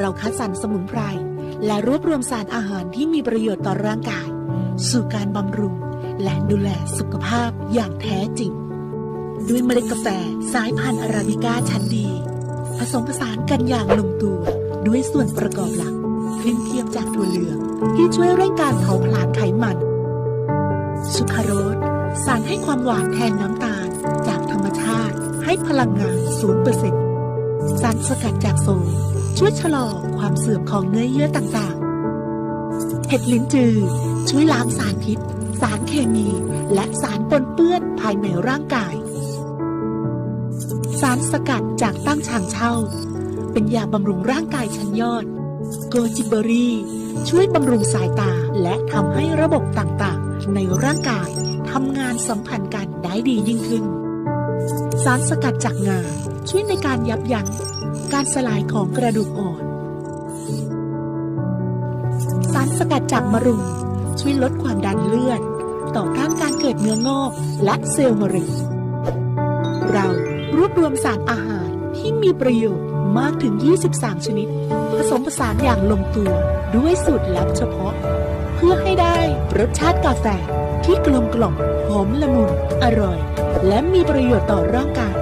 เราคัดสรรสมุนไพร และรวบรวมสารอาหารที่มีประโยชน์ต่อร่างกาย สู่การบำรุง และดูแลสุขภาพอย่างแท้จริง ด้วยเมล็ดกาแฟสายพันธุ์อาราบิก้าชั้นดี ผสมผสานกันอย่างลงตัว ด้วยส่วนประกอบหลักครีมเทียมจากถั่วเหลือง ที่ช่วยเร่งการเผาผลาญไขมัน สุคราโรสสารให้ความหวานแทนน้ำตาล จากธรรมชาติให้พลังงาน0%สารสกัดจากโซ ช่วยชะลอความเสื่อมของเนื้อเยื่อต่างๆ เห็ดลิ้นจือ ช่วยล้างสารพิษ สารเคมี และสารปนเปื้อนภายในร่างกาย สารสกัดจากตั้งฉางเช่า เป็นยาบำรุงร่างกายชั้นยอด โกจิเบอรี่ ช่วยบำรุงสายตาและทำให้ระบบต่างๆ ในร่างกายทำงานสัมพันธ์กันได้ดียิ่งขึ้น สารสกัดจากงาช่วยในการยับยั้ง การสลายของกระดูกอ่อน สารสกัดจากมะรุมช่วยลดความดันเลือด ต่อต้านการเกิดเนื้องอกและเซลล์มะเร็ง เรารวบรวมสารอาหารที่มีประโยชน์มากถึง 23 ชนิด ผสมผสานอย่างลงตัวด้วยสูตรลับเฉพาะ เพื่อให้ได้รสชาติกาแฟที่กลมกล่อมหอมละมุน อร่อย และมีประโยชน์ต่อร่างกาย